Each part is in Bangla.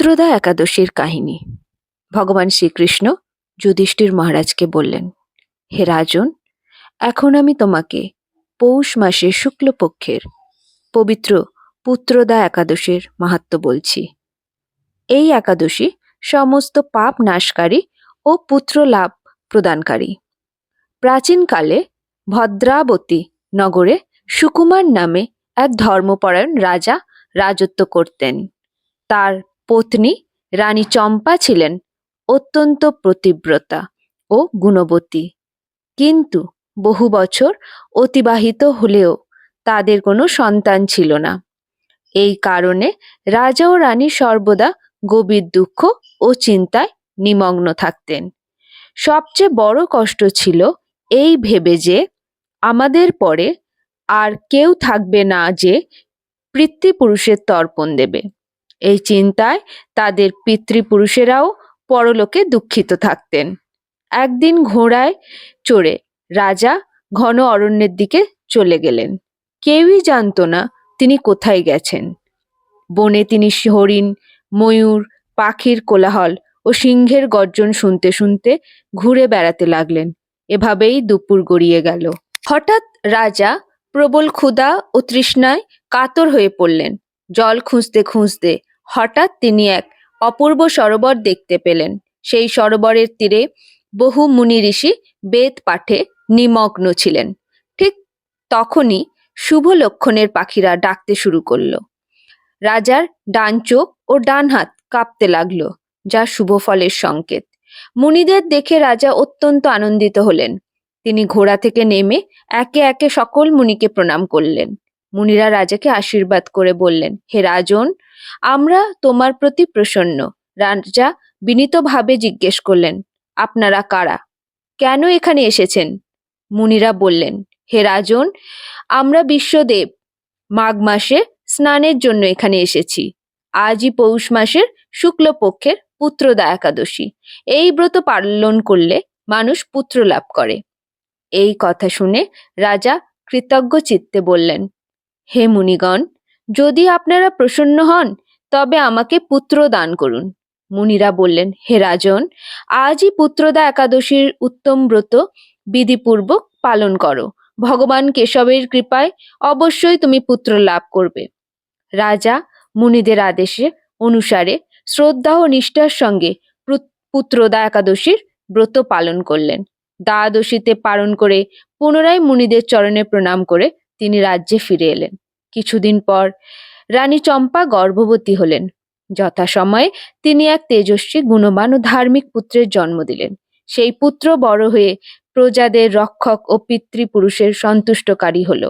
পুত্রদা একাদশীর কাহিনী। ভগবান শ্রীকৃষ্ণ যুধিষ্ঠির মহারাজকে বললেন, হে রাজন, এখন আমি তোমাকে পৌষ মাসের শুক্লপক্ষের পবিত্র পুত্রদা একাদশীর মাহাত্ম্য বলছি। এই একাদশী সমস্ত পাপ নাশকারী ও পুত্র লাভ প্রদানকারী। প্রাচীনকালে ভদ্রাবতী নগরে সুকুমার নামে এক ধর্মপরায়ণ রাজা রাজত্ব করতেন। তার পত্নী রানী চম্পা ছিলেন অত্যন্ত প্রতিব্রতা ও গুণবতী। কিন্তু বহু বছর অতিবাহিত হলেও তাদের কোনো সন্তান ছিল না। এই কারণে রাজা ও রানী সর্বদা গভীর দুঃখ ও চিন্তায় নিমগ্ন থাকতেন। সবচেয়ে বড় কষ্ট ছিল এই ভেবে যে আমাদের পরে আর কেউ থাকবে না যে পিতৃপুরুষের তর্পণ দেবে। এই চিন্তায় তাদের পিতৃপুরুষেরাও পরলোকে দুঃখিত থাকতেন। একদিন ঘোড়ায় চড়ে রাজা ঘন অরণ্যের দিকে চলে গেলেন। কেউই জানতো না তিনি কোথায় গেছেন। বনে তিনি হরিণ, ময়ূর, পাখির কোলাহল ও সিংহের গর্জন শুনতে শুনতে ঘুরে বেড়াতে লাগলেন। এভাবেই দুপুর গড়িয়ে গেল। হঠাৎ রাজা প্রবল ক্ষুধা ও তৃষ্ণায় কাতর হয়ে পড়লেন। জল খুঁজতে খুঁজতে হঠাৎ তিনি এক অপূর্ব সরোবর দেখতে পেলেন। সেই সরোবরের তীরে বহু মুনি ঋষি বেদ পাঠে নিমগ্ন ছিলেন। ঠিক তখনই শুভ লক্ষণের পাখিরা ডাকতে শুরু করল। রাজার ডান চোখ ও ডান হাত কাঁপতে লাগল, যা শুভ ফলের সংকেত। মুনিদের দেখে রাজা অত্যন্ত আনন্দিত হলেন। তিনি ঘোড়া থেকে নেমে একে একে সকল মুনিকে প্রণাম করলেন। মুনিরা রাজাকে আশীর্বাদ করে বললেন, হে রাজন, আমরা তোমার প্রতি প্রসন্ন। রাজা বিনীতভাবে জিজ্ঞেস করলেন, আপনারা কারা? কেন এখানে এসেছেন? মুনিরা বললেন, হে রাজন, আমরা বিশ্বদেব। মাঘ মাসে স্নানের জন্য এখানে এসেছি। আজই পৌষ মাসের শুক্লপক্ষের পুত্রদা একাদশী। এই ব্রত পালন করলে মানুষ পুত্র লাভ করে। এই কথা শুনে রাজা কৃতজ্ঞ চিত্তে বললেন হে মুনিগণ, যদি আপনারা প্রসন্ন হন, তবে আমাকে পুত্র দান করুন। মুনিরা বললেন, হে রাজন, আজই পুত্রদা একাদশীর উত্তম ব্রত বিধিপূর্বক পালন করো। ভগবান কেশবের কৃপায় অবশ্যই তুমি পুত্র লাভ করবে। রাজা মুনিদের আদেশে অনুসারে শ্রদ্ধা ও নিষ্ঠার সঙ্গে পুত- পুত্রদা একাদশীর ব্রত পালন করলেন। দ্বাদশীতে পালন করে পুনরায় মুনিদের চরণে প্রণাম করে তিনি রাজ্যে ফিরে এলেন। কিছুদিন পর রানী চম্পা গর্ভবতী হলেন। যথাসময়ে তিনি এক তেজস্বী, গুণবান ও ধার্মিক পুত্রের জন্ম দিলেন। সেই পুত্র বড় হয়ে প্রজাদের রক্ষক ও পিতৃপুরুষের সন্তুষ্টকারী হল।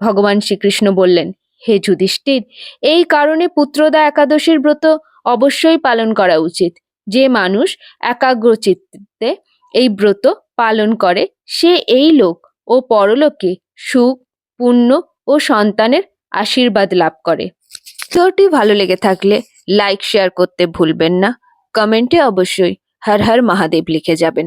ভগবান শ্রীকৃষ্ণ বললেন, হে যুধিষ্ঠির, এই কারণে পুত্রদা একাদশীর ব্রত অবশ্যই পালন করা উচিত। যে মানুষ একাগ্রচিত্তে এই ব্রত পালন করে, সে এই লোক ও পরলোকে সুখ পুণ্য ও সন্তানের আশীর্বাদ লাভ করে। ভিডিওটি ভালো লেগে থাকলে লাইক শেয়ার করতে ভুলবেন না। কমেন্টে অবশ্যই হর হর মহাদেব লিখে যাবেন।